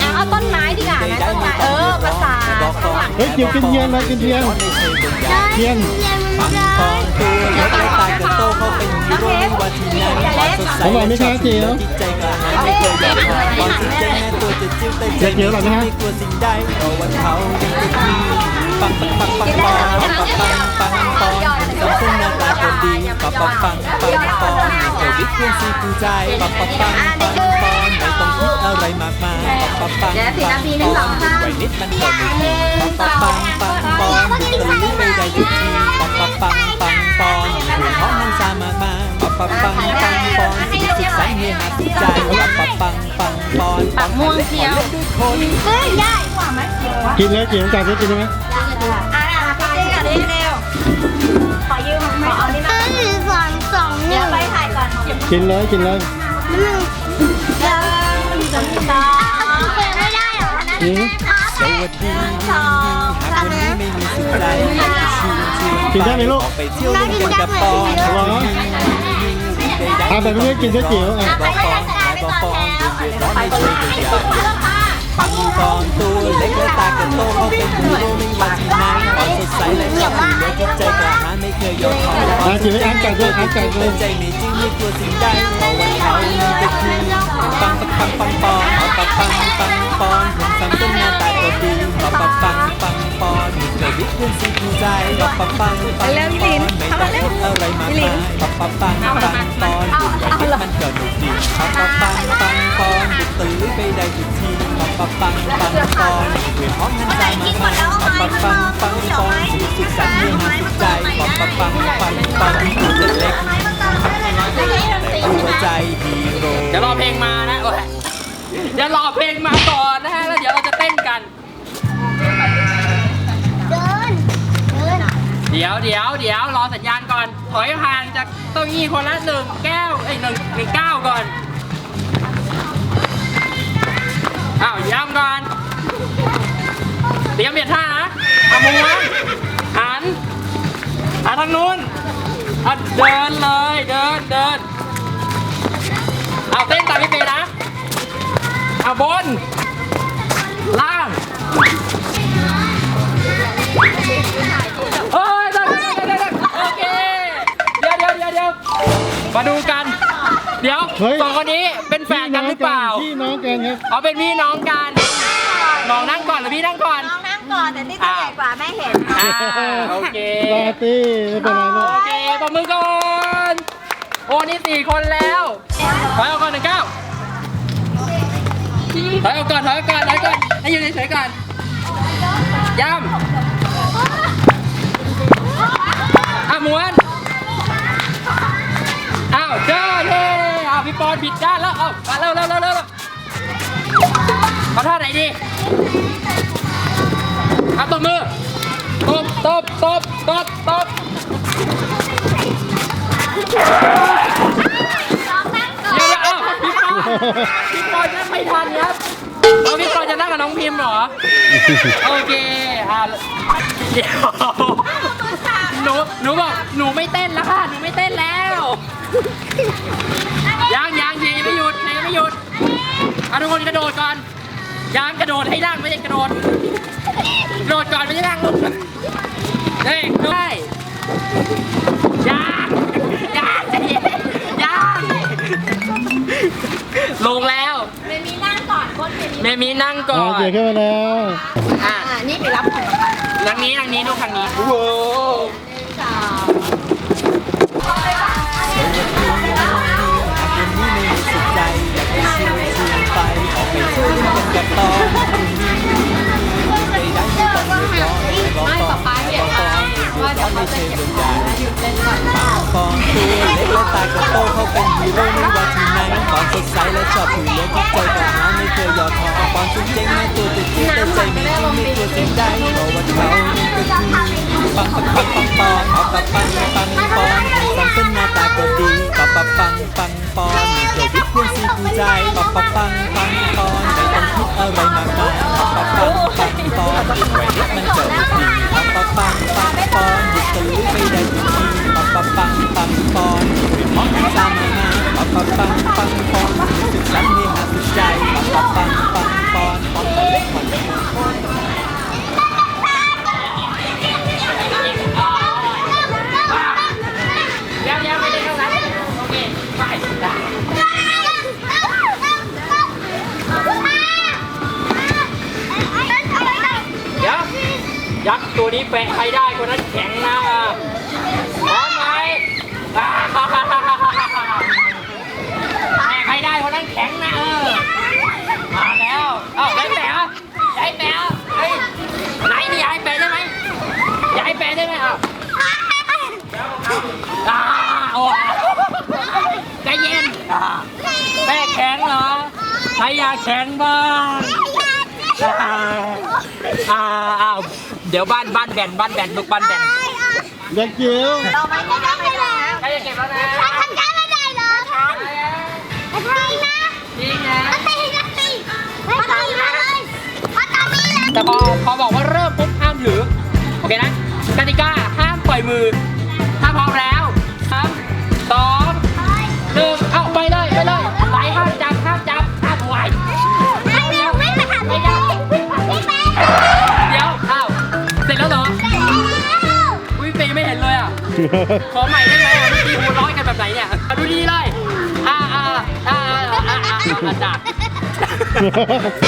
เอาเอาต้นไม้ดีกว่านะต้นไม้เออภาษาข้างหลังเฮ้ยจิ๋วกินเทียนนะกินเทียนเทียนปังปอนตัวเล็กและตาจะโตเขาเป็นฮีโร่ไม่ว่าที่ไหนความสดใสและชอบที่เหลือจิตใจกระหายไม่เคยยอ ตัวจะจิ้วแต่ใจกลัวสิ่งใดเพราะว่าเขายังปังปังปังปังปังปังปังปอนสมซึ่งหน้าตาก็ดีปังปังปังปังปอนเกิดวิทย์เพื่อนซีกูใจปังปังปังปังปอนไม่ต้องคิดอะไรมากมายปังปังปังปังปอนไว้นิดมันก็ไม่ดีปังปังปังปังปอนตื่นไปได้ทุกทีปังปังปังปังปอนอยู่ห้องมันสามารถมาปังปังปังปังปอนสุขสันต์เฮฮาสุดใจ ปังม่วงเชียวด้วยคนเฮ้ยได้กินแล้วจิ๋วกัดได้กินไหมอะอะไปเร็วเร็วขอยืมขอเอานี่มาหนึ่งสองสองหเดี๋นึ่ยวงไปถ่ายก่อนหนึ่งกินเลยกินเลยหนึ่งสองสองเขียนไม่ได้เหรออืมสวัสดีหากวันนี้ไม่มีสุขใจชิวชิวกินได้ไหมลูกออกไปเที่ยวเล่นกันกับปอนเหรอเอาแบบนี้กินเจ๊จิ๋วอะบอกปอนบอกป อนเดือดร้อนไม่ช่วยกันใหญ่ปังปอนตัวเล็กและตากันโตเขาเป็นฮีโร่ไม่ว่าที่ไหนความสดใสและชอบที่เหลือจิตใจกระหายไม่เคยยอมแพ้อะจิ๋วให้อันกัดด้วยอันกัดด้วยใจไม่จริงไม่กลัวสิ่งใดเพราะว่าเขายังเป็นคือปังปังปังปังปอนปังปังปังปอนหุ่นซ้ำต้นหน้าตาก็ดีปังปังปังปังปอนเกิดวิทย์เพื่อนซีกูใจปังปังปังปังปอนไม่ต้องคิดอะไรมากมายปังปังปังปังปอนหุ่นใหญ่มันเกิดหนุกดีปังปังปัง ไปได้ทุกทีปังปังปังปังปอนเวีฮ้องหันใจมาปังปังปังปังปอนสุขสันต์เฮฮาสุดใจปังปังปังปังปอนตัวจะเล็กหัวใจฮีโร่เดี๋ยวรอเพลงมานะโอ้ยเดี๋ยวรอเพลงมาก่อนนะฮะแล้วเดี๋ยวเราจะเต้นกัน เดิน เดิน เดี๋ยวเดี๋ยวเดี๋ยวรอสัญญาณก่อน ถอยห่างจากเก้าอี้คนละหนึ่งแก้วไอ้หนึ่งหนึ่งก้าก่อน อ้าวย้ำก่อนเตรียมเบียดท่านะเอามือวางหันหันทางนู้นเอาเดินเลยเดินเดินเอาเต้นตามพี่เปนะเอาบน ล่างเฮ้ยเดี๋ยวเดี๋ยวเดี๋ยวเดี๋ยวโอเคเดี๋ยวเดี๋ยวเดี๋ยวเดี๋ยวมาดูกัน เดี๋ยวเฮ้ย สองคนนี้เป็นแฟนกันหรือเปล่า พี่น้องกันครับ เอาเป็นพี่น้องกันน้องนั่งก่อนหรือพี่นั่งก่อน น้องนั่งก่อนแต่นี่ตัวใหญ่กว่าแม่เห็นอ่าโอเค ลาตี้ไม่เป็นไรลูกโอเคปรบมือก่อน โอ้นี่สี่คนแล้วถอยออกก่อนหนึ่งเก้าถอยออกก่อนถอยออกก่อนถอยออกก่อนให้อยู่เฉยๆก่อนย่ำอะม้วน ผิดด้านแล้วเอามาเร็วเร็วเร็วเร็วเอาท่าไหนดีเอาตบมือตบตบตบตบตบเดี๋ยวเดี๋ยวเอ้าพี่ปอพี่ปอนั่งไม่ทันครับเอาพี่ปอจะนั่งกับน้องพิมพ์เหรอ โอเคอ่าเดี๋ยวหนูหนูบอกหนูไม่เต้นแล้วค่ะหนูไม่เต้นแล้วยังยัง หยุดเอาทุกคนกระโดดก่อนยังกระโดดให้นั่งไม่ใช่กระโดดกระโดดก่อนไม่ใช่นั่งลูกเฮ้ยได้ยังยังใจเย็นยังลงแล้วเมมีนั่งก่อนก้นเมมีเมมีนั่งก่ออ่านเจี๋ยวขึ้นมาแล้วอะอ่านี่ไปรับของมาทางนี้ทางนี้ลูกทางนี้โอ้โห ตัวเล็กและตากับโตเขาเป็นฮีโร่ไม่ว่าที่ไหนปอนสดใสและชอบผู้เล็กจิตใจกระหาไม่เคยยอมท้อปอนสุดเจ๋งแม้ตัวจะเจ๋งแต่ใจไม่จริงไม่กลัวสิ่งใดเพราะว่าเขายังเป็นคือปังปังปังปังปอนเอาปังปังปังปอนสัมเป็นหน้าตาก็ดีปังปังปังปังปอนมีเกิดวิทย์เพื่อนซีกูใจปังปังปัง ปังปอนริมองสามมาปังปังปังปังปอนสุดสันนิหาสุดใจปังปังปังปอนปอนตัวเล็กหมดเลยยักษ์ตัวนี้แปะใครได้คนนั้นแข็งนะ แม่ใครได้คนนั้นแข็งนะเออมาแล้วเอ้าได้แปะเหรอได้แปะเหรอเฮ้ยไหนนี่ยายแปะได้ไหมยายแปะได้ไหมเอ้าอ่าโอ้ใจเย็นแม่แข็งเหรอใครอยากแข็งบ้างอ้าอ้าวเดี๋ยวบ้านบ้านแบนบ้านแบนลูกบ้านแบนเด็กจิ๋วเราไม่ได้ไม่ได้ บแล้วนะทำได้ไม่ได้เหรอทำได้นะจริงนะตีนะตีไม่ตีเลยเพราตอนนี้นะแต่พอพอบอกว่าเริ่มปุ๊บห้ามถือ โอเคนะกติกาห้ามปล่อยมือ ถ้าพร้อมแล้วสามสองหนึ่งเอ้าไปเลยไปเลยไหลห้ามจับห้ามจับห้ามไหวไม่ไม่ไม่มาทำไม่ได้ไม่ไปเดี๋ยวเอ้าเสร็จแล้วเหรออุ้ยเฟย์ไม่เห็นเลยอะขอใหม่ได้ไหม แบบไหนเนี่ยเอาดูดีเลยอ่าอ่าอ่าอ่าอ่าอ่าอาจารย์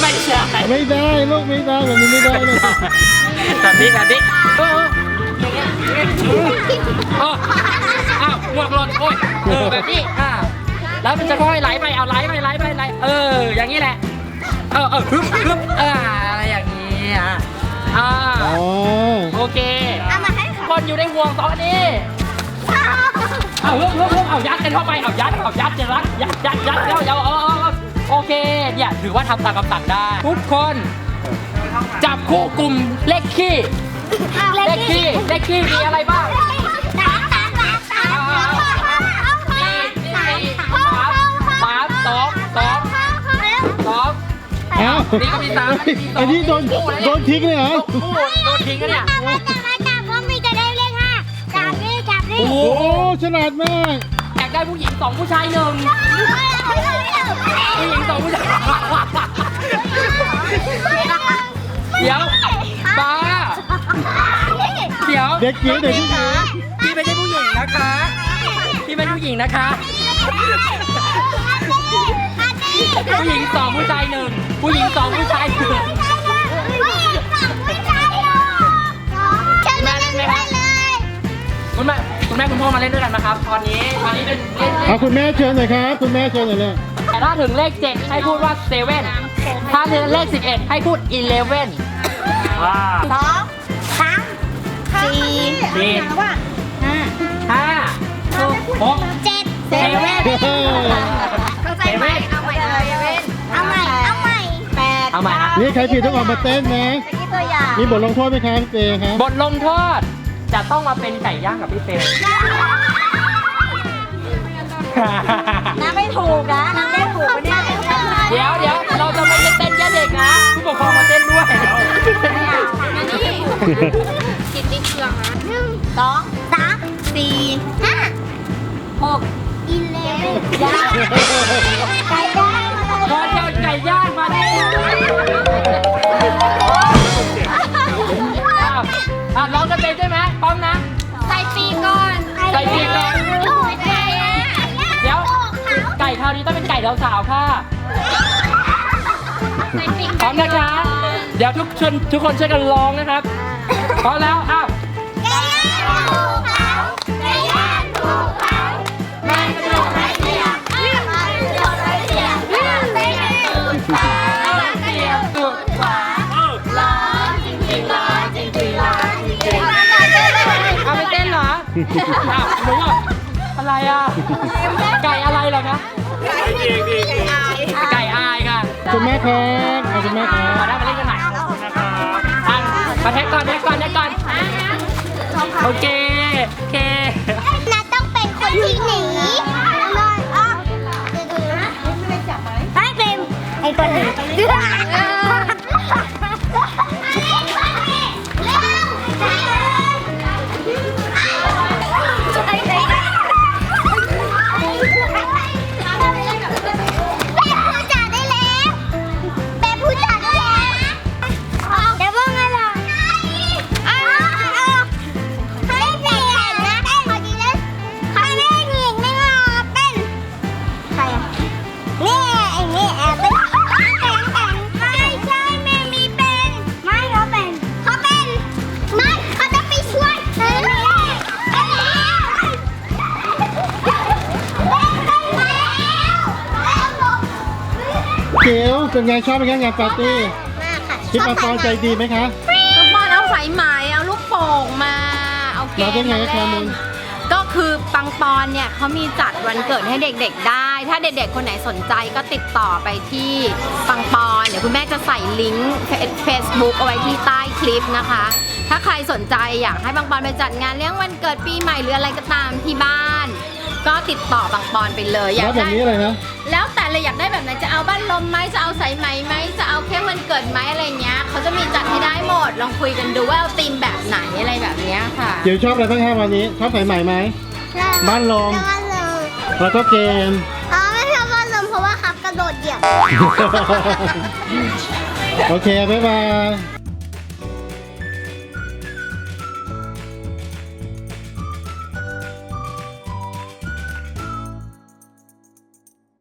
ไม่ใช่ไม่ได้ลูกไม่ได้แบบนี้ไม่ได้เลยแบบนี้แบบนี้โอ้โอ้อ้าวหมวกหล่นโอ้ยเออแบบนี้อ่าแล้วมันจะค่อยไหลไปเอาไหลไปไหลไปไหลเออ อย่างนี้แหละ เออเออฮึบฮึบอ่าอะไรอย่างนี้อะอ่าอ๋อโอเคเอามาให้ค่ะ คนอยู่ในห่วงตอนนี้ เอาฮึบฮึบฮึบเอายัดกันเข้าไปเอายัดเอายัดจะรัดยัดยัดยัดแล้วเอาเอาเอาเอาโอเคเนี่ยถือว่าทำตามคำสั่งได้ ทุกคน จับคู่กลุ่มเลขขี้ เลขขี้เลขขี้มีอะไรบ้างสามสามสามสามสี่สี่สามสามสองสองสองเอ้านี่ก็มีสามอันนี้โดนโดนทิ้งเลยเหรอคู่โดนทิ้งกันเนี่ย โอ้โหโอ้ฉลาดมากอยากได้ผู้หญิงสองผู้ชายหนึ่งผู้หญิงสองผู้ชายเดี๋ยวบ้าเดี๋ยวเด็กจิ๋วเด็กผู้หญิงพี่ไม่ใช่ผู้หญิงนะคะพี่เป็นผู้หญิงนะคะ ผู้หญิงสองผู้ชายหนึ่งผู้หญิงสองผู้ชายหนึ่ง คุณแม่คุณแม่คุณพ่อมาเล่นด้วยกันนะครับ ตอนนี้ตอนนี้เป็นเล่นเลเอาขคุณแม่เชิญหน่อยครับ คุณแม่เชิญหน่อยเลยแต่ถ้าถึงเลขเจ็ดให้พูดว่าเซเว่นถ้าถึงเลขสิบเอ็ดให้พูดอีเลเว่นว้าสองสามสี่สี่ว่าห้าห้าหกเจ็ดเซเว่นเข้าใจไหมเอาใหม่เลยเว้นเอาใหม่เอาใหม่แปดเอาใหม่นะนี่ใครผิดต้องออกมาเต้นนะตะกี้ตัวอย่างมีบทลงโทษไหมครับเจครับบทลงโทษ จะต้องมาเป็นไก่ย่างกับพี่เฟรมน้ำไม่ถูกนะน้ำได้ถูกปะเนี่ยเดี๋ยวเดี๋ยวเราจะไม่ได้เต้นแค่เด็กนะผู้ปกครองมาเต้นด้วยกินนี่เครื่องนะหนึ่งสองสามสี่ห้าหกอีเลฟย่างไก่ย่างพอจะเอาไก่ย่างมาได้ ร้องกันเป็นใช่ไหมพร้อมนะ ใส่ปีก่อนใส่ปีกก่อนโอ้ยไก่อะเดี๋ยว ไก่คราวนี้ต้องเป็นไก่สาวๆค่ะ ใส่ปีพร้อมนะคะ เดี๋ยวทุกชนทุกคนช่วยกันร้องนะครับ พร้อมแล้วอ้าวไก่ย่างถูกเผาไก่ย่างถูกเผามันกระโดดไม่เสีย ออ้าวหนูอะอะไรอะ ไก่อะไรเหรอคะ ไก่อายค่ะคุณแม่ครับเอาคุณแม่ครัมาบได้มาเล่นกันหน่อยอะมาเทคก่อนเทคก่อนเทคก่อนโอเคโอเค นัดต้องเป็นคนที่หนีเลยอ๋อไม่เป็นไอ้คนหนี จิ๋วเป็นไงชอบไหมคะงานปาร์ตี้มากค่ะคิดปังปอนใจดีไหมคะปังปอนเอาสายไหมเอาลูกโป่งมาเอาเกเรามได้ไงมาคะเล่มุนนก็คือปังปอนเนี่ยเขามีจัดวันเกิดให้เด็กๆได้ ถ้าเด็กๆคนไหนสนใจก็ติดต่อไปที่ปังปอน เดี๋ยวคุณแม่จะใส่ลิงก์เฟซบุ๊กเอาไว้ที่ใต้คลิปนะคะ ถ้าใครสนใจอยากให้ปังปอนไปจัดงานเลี้ยงวันเกิดปีใหม่หรืออะไรก็ตามที่บ้าน ก็ติดต่อปังปอนไปเลยอยาแล้กวแบบได้ นี้เลยนะ แล้วแต่เลยอยากได้แบบไหนจะเอาบ้านลมไหมจะเอาสายไหมไหมจะเอาแค่วันเกิดไหมอะไรเงี้ยเขาจะมีจัดให้ได้หมดลองคุยกันดูว่าเอาธีมแบบไหนอะไรแบบเนี้ยค่ะจิ๋วชอบอะไรบ้างคะวันนี้ ชอบสายใหม่ไหม บ้านลม บ้านลมแล้วก็เกม อ๋อไม่ชอบบ้านลมเพราะว่าครับกระโดดเหยียบ โอเค บ๊ายบาย